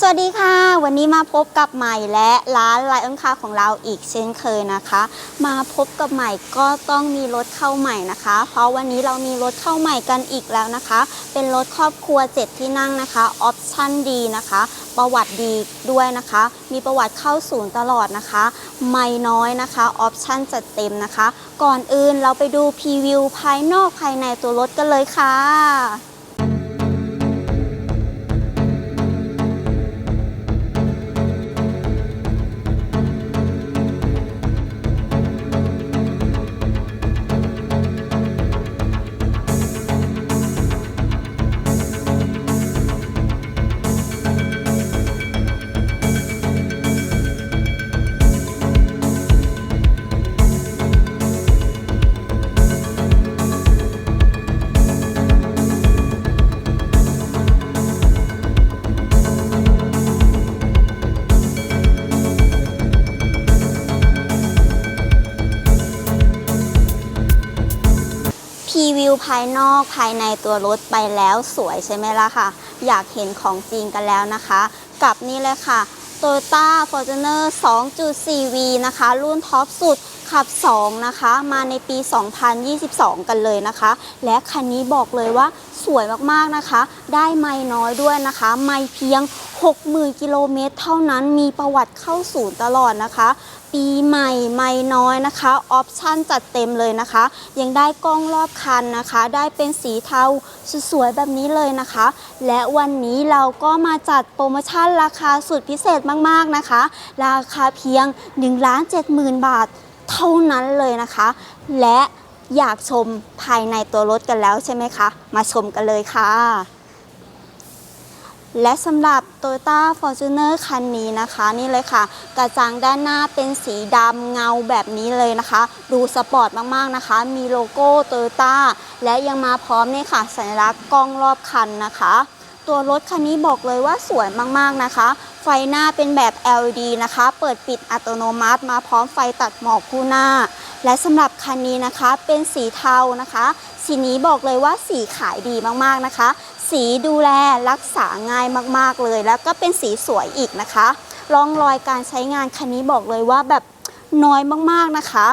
สวัสดีค่ะ วันนี้มาพบกับใหม่และร้านไลออนคาของเราอีกเช่นเคยนะคะ มาพบกับใหม่ก็ต้องมีรถเข้าใหม่นะคะ เพราะวันนี้เรามีรถเข้าใหม่กันอีกแล้วนะคะ เป็นรถครอบครัว 7 ที่นั่งนะคะออปชั่นดีนะคะ ประวัติดีด้วยนะคะ มีประวัติเข้าศูนย์ตลอดนะคะ ไม่น้อยนะคะออปชั่นจัดเต็มนะคะ ก่อนอื่นเราไปดูพรีวิวภายนอกภายในตัวรถกันเลยค่ะ รีวิวภายนอกภายในตัวรถไปแล้วสวยใช่ไหมล่ะค่ะ อยากเห็นของจริงกันแล้วนะคะ กับนี่เลยค่ะ Toyota Fortuner 2.4V นะคะ รุ่นท็อปสุดขับ 2 นะคะ มาในปี 2022 กันเลยนะคะ และคันนี้บอกเลยว่าสวยมากๆนะคะ ได้ไม่น้อยด้วยนะคะ ไม่เพียง 60,000 กิโลเมตรเท่านั้นมีประวัติเข้าศูนย์ตลอดนะคะ ปีใหม่ไม่น้อยนะคะออปชั่นจัดเต็มเลยนะคะ ยังได้กล้องรอบคันนะคะ ได้เป็นสีเทาสวยๆแบบนี้เลยนะคะ และวันนี้เราก็มาจัดโปรโมชั่นราคาสุดพิเศษมากๆนะคะ ราคาเพียง 1 70,000 บาทเท่านั้นเลยนะคะ และอยากชมภายในตัวรถกันแล้วใช่ไหมคะ มาชมกันเลยค่ะ และสำหรับ Toyota Fortuner คันนี้นะคะ นี่เลยค่ะ กระจังด้านหน้าเป็นสีดำเงาแบบนี้เลยนะคะ ดูสปอร์ตมาก ๆ นะคะ มีโลโก้ Toyota และยังมาพร้อมนี่ค่ะ สัญลักษณ์กล้องรอบคันนะคะ ตัวรถคันนี้บอกเลยว่าสวยมาก ๆ นะคะ ไฟหน้าเป็นแบบ LED นะคะ เปิดปิดอัตโนมัติ มาพร้อมไฟตัดหมอกคู่หน้า และสำหรับคันนี้นะคะเป็นสีเทานะคะ สีนี้บอกเลยว่าสีขายดีมากๆนะคะ สีดูแลรักษาง่ายมากๆเลย แล้วก็เป็นสีสวยอีกนะคะร่องรอยการใช้งานคันนี้บอกเลยว่าแบบน้อยมากๆนะคะ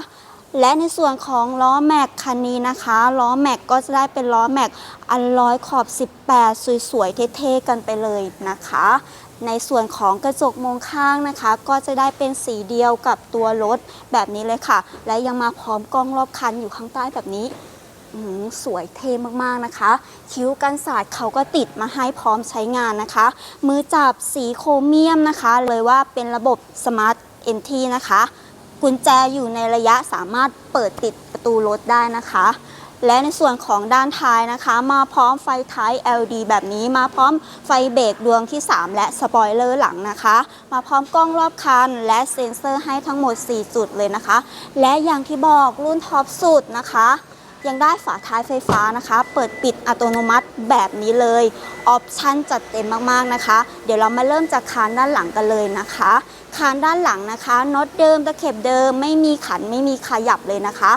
และในส่วนของล้อแม็กคันนี้นะคะล้อแม็กก็จะได้เป็นล้อแม็กอันร้อยขอบ 18 สวยๆเท่ๆกันไปเลยนะคะ ในส่วนของกระจกมองข้างนะคะ ก็จะได้เป็นสีเดียวกับตัวรถแบบนี้เลยค่ะ และยังมาพร้อมกล้องรอบคันอยู่ข้างใต้แบบนี้ สวยเท่มากๆนะคะ คิ้วกันศาสตร์เขาก็ติดมาให้พร้อมใช้งานนะคะ มือจับสีโครเมียมนะคะ เลยว่าเป็นระบบสมาร์ทเอนทีนะคะ กุญแจอยู่ในระยะสามารถเปิดติดประตูรถได้นะคะ และในส่วนของด้านท้ายนะคะ มาพร้อมไฟท้าย LED แบบนี้มาพร้อมไฟเบรกดวงที่ 3 และสปอยเลอร์หลังนะคะ มาพร้อมกล้องรอบคัน และเซ็นเซอร์ให้ทั้งหมด 4 จุดเลยนะคะ และอย่างที่บอกรุ่นท็อปสุดนะคะ ยังได้ฝาท้ายไฟฟ้านะคะ เปิดปิดอัตโนมัติแบบนี้เลย ออปชั่นจัดเต็มมากๆนะคะ เดี๋ยวเรามาเริ่มจากคานด้านหลังกันเลยนะคะ คานด้านหลังนะคะน็อตเดิมตะเข็บเดิม ไม่มีขันไม่มีขยับเลยนะคะ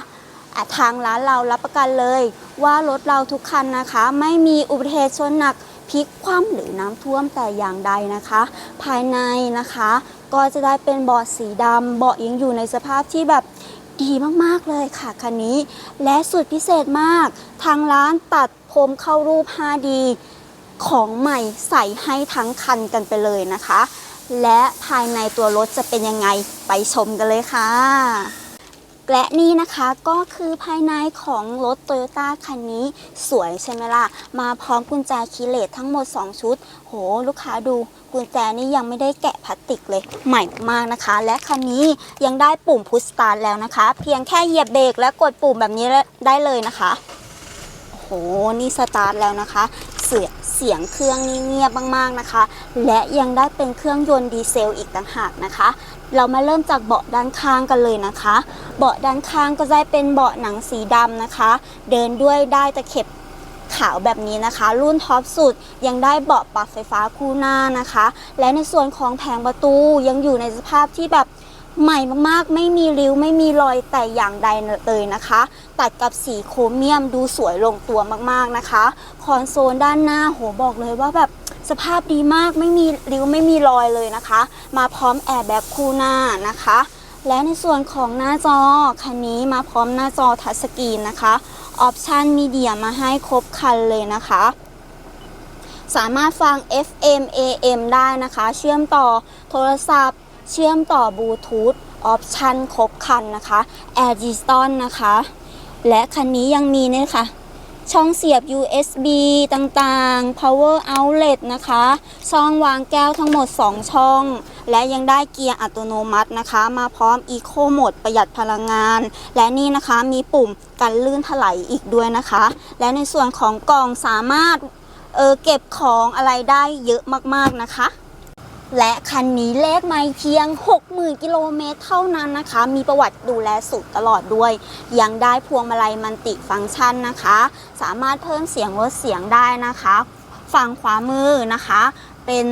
อะทางร้านเรารับประกันเลย ว่ารถเราทุกคันนะคะ ไม่มีอุบัติเหตุชนหนักพลิกคว่ำหรือน้ำท่วมแต่อย่างใดนะคะ ภายในนะคะ ก็จะได้เป็นเบาะสีดำเบาะยังอยู่ในสภาพที่แบบ ดีมากๆเลยค่ะคันนี้ และสุดพิเศษมาก ทางร้านตัดผมเข้ารูป 5D ของใหม่ใส่ให้ทั้งคันกันไปเลยนะคะ และภายในตัวรถจะเป็นยังไงไปชมกันเลยค่ะ และนี่นะคะก็คือภายในของรถ Toyota คันนี้สวยใช่ไหมล่ะ มาพร้อมกุญแจคีย์เลสทั้งหมด 2 ชุด โห ลูกค้าดูกุญแจนี่ยังไม่ได้แกะพลาสติกเลย ใหม่มากนะคะ และคันนี้ยังได้ปุ่มพุชสตาร์ทแล้วนะคะ เพียงแค่เหยียบเบรกและกดปุ่มแบบนี้ได้เลยนะคะโหนี่สตาร์ทแล้วนะคะ สียเสียงเครื่องนี่เงียบมากๆนะคะ และยังได้เป็นเครื่องยนต์ดีเซลอีกต่างหากนะคะ เรามาเริ่มจากเบาะด้านข้างกันเลยนะคะ เบาะด้านข้างก็จะเป็นเบาะหนังสีดำนะคะ เดินด้วยได้ตะเข็บขาวแบบนี้นะคะ รุ่นท็อปสุดยังได้เบาะปรับไฟฟ้าคู่หน้านะคะ และในส่วนของแผงประตูยังอยู่ในสภาพที่แบบ ใหม่มากๆ ไม่มีริ้วไม่มีรอยแต่อย่างใดเลยนะคะ ตัดกับสีโครเมียมดูสวยลงตัวมากๆนะคะ คอนโซลด้านหน้าโหบอกเลยว่าแบบสภาพดีมากไม่มีริ้วไม่มีรอยเลยนะคะ มาพร้อมแอร์แบ็กคู่หน้านะคะ และในส่วนของหน้าจอคันนี้มาพร้อมหน้าจอทัชสกรีนนะคะออปชันมีเดียมาให้ครบคันเลยนะคะสามารถฟัง FM AM ได้นะคะ เชื่อมต่อโทรศัพท์ เชื่อมต่อบลูทูธออปชันครบคันนะคะ Air d i s t o n นะคะ และคันนี้ยังมีเนี่ยค่ะ ช่องเสียบ USB ต่างๆ power outlet นะคะ ช่องวางแก้วทั้งหมด 2 ช่อง และยังได้เกียร์อัตโนมัตินะคะ มาพร้อม Eco Mode ประหยัดพลังงาน และนี่นะคะมีปุ่มกันลื่นถลายอีกด้วยนะคะ และในส่วนของกล่องสามารถเออเก็บของอะไรได้เยอะมากๆนะคะ และคันนี้เลขไม่เพียง 60,000 กิโลเมตรเท่านั้นนะคะ มีประวัติดูแลสุดตลอดด้วย ยังได้พวงมาลัยมันติฟังก์ชันนะคะ สามารถเพิ่มเสียงลดเสียงได้นะคะ ฝั่งขวามือนะคะ เป็น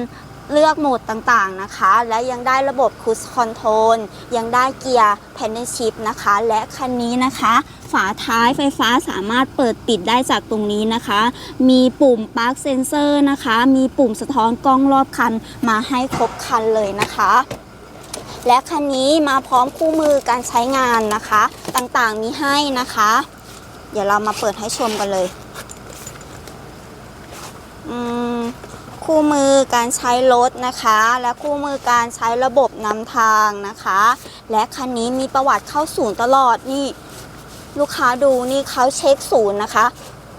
เลือกโหมดต่างๆนะคะ และยังได้ระบบคูสคอนโทรลยังได้เกียร์แพนเนชิพนะคะ และคันนี้นะคะ ฝาท้ายไฟฟ้าสามารถเปิดปิดได้จากตรงนี้นะคะ มีปุ่มปาร์คเซนเซอร์นะคะ มีปุ่มสะท้อนกล้องรอบคันมาให้ครบคันเลยนะคะ และคันนี้มาพร้อมคู่มือการใช้งานนะคะ ต่างๆมีให้นะคะ เดี๋ยวเรามาเปิดให้ชมกันเลยคู่มือการใช้รถนะคะ และคู่มือการใช้ระบบนำทางนะคะ และคันนี้มีประวัติเข้าศูนย์ตลอดนี่ ลูกค้าดูนี่เขาเช็คศูนย์นะคะ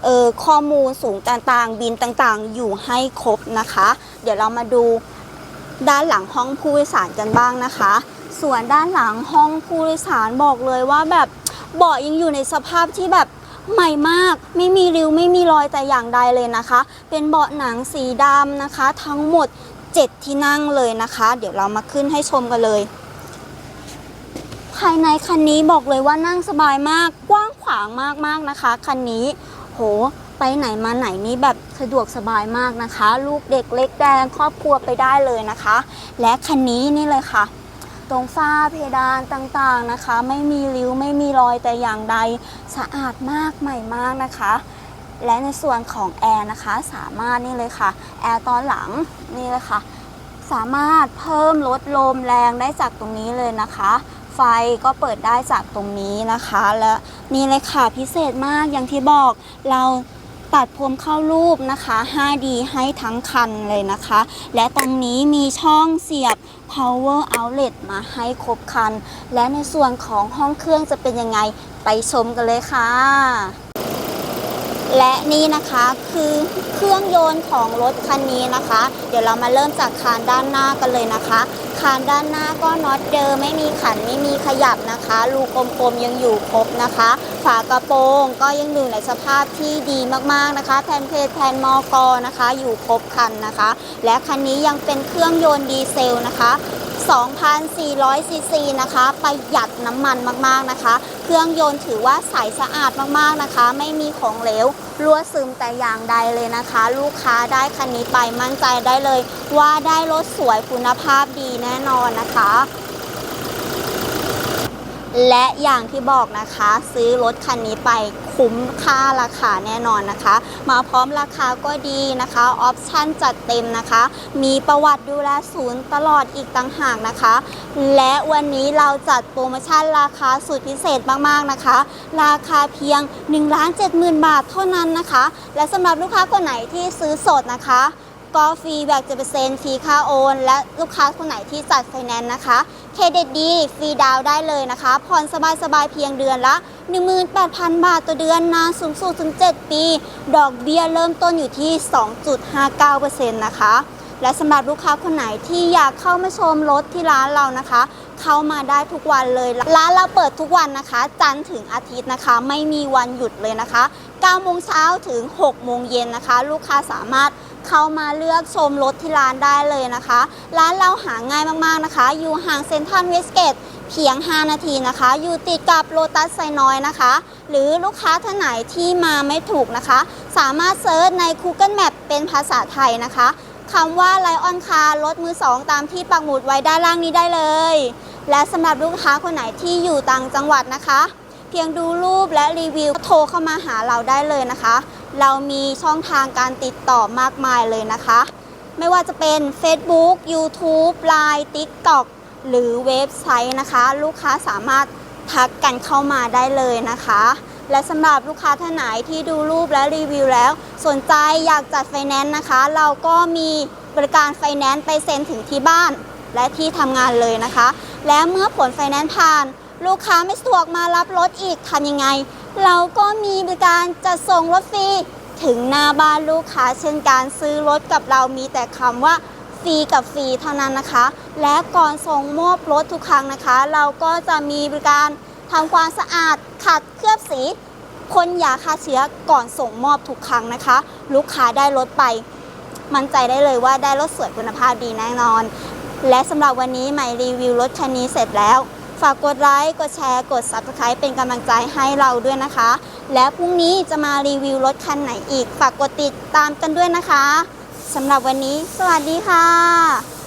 เออข้อมูลสูงต่างๆ บินต่างๆ อยู่ให้ครบนะคะ เดี๋ยวเรามาดูด้านหลังห้องผู้โดยสารกันบ้างนะคะ ส่วนด้านหลังห้องผู้โดยสารบอกเลยว่าแบบเบาะยังอยู่ในสภาพที่แบบใหม่มาก ไม่มีริ้วไม่มีรอยแต่อย่างใดเลยนะคะ เป็นเบาะหนังสีดำนะคะ ทั้งหมด 7 ที่นั่งเลยนะคะ เดี๋ยวเรามาขึ้นให้ชมกันเลย ภายในคันนี้บอกเลยว่านั่งสบายมากกว้างขวางมากๆนะคะ คันนี้ โห ไปไหนมาไหนนี่แบบสะดวกสบายมากนะคะ ลูกเด็กเล็กแดงครอบครัวไปได้เลยนะคะ และคันนี้นี่เลยค่ะ ตรงฝ้าเพดานต่างๆนะคะ ไม่มีริ้วไม่มีรอยแต่อย่างใดสะอาดมากใหม่มากนะคะ และในส่วนของแอร์นะคะสามารถนี่เลยค่ะแอร์ตอนหลังนี่เลยค่ะ สามารถเพิ่มลดลมแรงได้จากตรงนี้เลยนะคะ ไฟก็เปิดได้จากตรงนี้นะคะ และนี่เลยค่ะพิเศษมากอย่างที่บอกเราตัดพรมเข้ารูปนะคะ 5D ให้ทั้งคันเลยนะคะ และตรงนี้มีช่องเสียบ power outlet มาให้ครบคัน และในส่วนของห้องเครื่องจะเป็นยังไงไปชมกันเลยค่ะ และนี่นะคะคือเครื่องยนต์ของรถคันนี้นะคะ เดี๋ยวเรามาเริ่มจากคานด้านหน้ากันเลยนะคะ คานด้านหน้าก็น็อตเดิมไม่มีขันไม่มีขยับนะคะรูกลมๆยังอยู่ครบนะคะ ฝากระโปรงก็ยังอยู่ในสภาพที่ดีมากๆนะคะแผ่นเพจแผ่นมอกอนะคะ อยู่ครบคันนะคะ และคันนี้ยังเป็นเครื่องยนต์ดีเซลนะคะ2,400ซีซีนะคะ ประหยัดน้ำมันมาก ๆ นะคะ เครื่องยนต์ถือว่าใสสะอาดมาก ๆ นะคะ ไม่มีของเหลวรั่วซึมแต่อย่างใดเลยนะคะ ลูกค้าได้คันนี้ไปมั่นใจได้เลย ว่าได้รถสวยคุณภาพดีแน่น่นอนนะคะ และอย่างที่บอกนะคะ ซื้อรถคันนี้ไปคุ้มค่าราคาแน่นอนนะคะ มาพร้อมราคาก็ดีนะคะออปชั่นจัดเต็มนะคะ มีประวัติดูแลศูนย์ตลอดอีกต่างหากนะคะ และวันนี้เราจัดโปรโมชั่นราคาสุดพิเศษมากๆนะคะ ราคาเพียง 1 7 0 0 0 0 บาทเท่านั้นนะคะ และสำหรับลูกค้าคนไหนที่ซื้อสดนะคะ ก็ฟรีแบบจะเปอร์เซ็นต์ฟรีค่าโอน และลูกค้าคนไหนที่จัดไฟแนนซ์นะคะเครดิตดีฟรีดาวได้เลยนะคะผ่อนสบายๆเพียงเดือนละ 18,000 บาทต่อเดือนนานสูงสุดถึง 7 ปี ดอกเบี้ยเริ่มต้นอยู่ที่ 2.59%นะคะและสำหรับลูกค้าคนไหนที่อยากเข้ามาชมรถที่ร้านเรานะคะ เข้ามาได้ทุกวันเลย ร้านเราเปิดทุกวันนะคะ จันทร์ถึงอาทิตย์นะคะ ไม่มีวันหยุดเลยนะคะ9โมงเช้าถึง6โมงเย็นนะคะ ลูกค้าสามารถ เข้ามาเลือกชมรถที่ร้านได้เลยนะคะ ร้านเราหาง่ายมากๆนะคะ อยู่ห่างเซ็นทรัลเวสเกตเพียง 5 นาทีนะคะ อยู่ติดกับโลตัสไซน้อยนะคะ หรือลูกค้าท่านไหนที่มาไม่ถูกนะคะ สามารถเซิร์ชใน Google Map เป็นภาษาไทยนะคะคำว่าไลออนคาร์รถมือสองตามที่ปักหมุดไว้ด้านล่างนี้ได้เลย และสำหรับลูกค้าคนไหนที่อยู่ต่างจังหวัดนะคะ เพียงดูรูปและรีวิวโทรเข้ามาหาเราได้เลยนะคะ เรามีช่องทางการติดต่อมากมายเลยนะคะ ไม่ว่าจะเป็น Facebook YouTube Line TikTok หรือเว็บไซต์นะคะ ลูกค้าสามารถทักกันเข้ามาได้เลยนะคะ และสำหรับลูกค้าท่านไหนที่ดูรูปและรีวิวแล้ว สนใจอยากจัดไฟแนนซ์นะคะ เราก็มีบริการไฟแนนซ์ไปเซ็นถึงที่บ้านและที่ทำงานเลยนะคะ และเมื่อผลไฟแนนซ์ผ่าน ลูกค้าไม่สะดวกมารับรถอีกทำยังไง เราก็มีบริการจัดส่งรถฟรีถึงหน้าบ้านลูกค้า เช่นการซื้อรถกับเรามีแต่คำว่าฟรีกับฟรีเท่านั้นนะคะ และก่อนส่งมอบรถทุกครั้งนะคะ เราก็จะมีบริการทำความสะอาดขัดเคลือบสีพ่นยาฆ่าเชื้อก่อนส่งมอบทุกครั้งนะคะ ลูกค้าได้รถไป มั่นใจได้เลยว่าได้รถสวยคุณภาพดีแน่นอน และสำหรับวันนี้ใหม่รีวิวรถคันนี้เสร็จแล้ว ฝากกดไลค์กดแชร์กด Subscribe เป็นกำลังใจให้เราด้วยนะคะ และพรุ่งนี้จะมารีวิวรถคันไหนอีก ฝากกดติดตามกันด้วยนะคะสำหรับวันนี้ สวัสดีค่ะ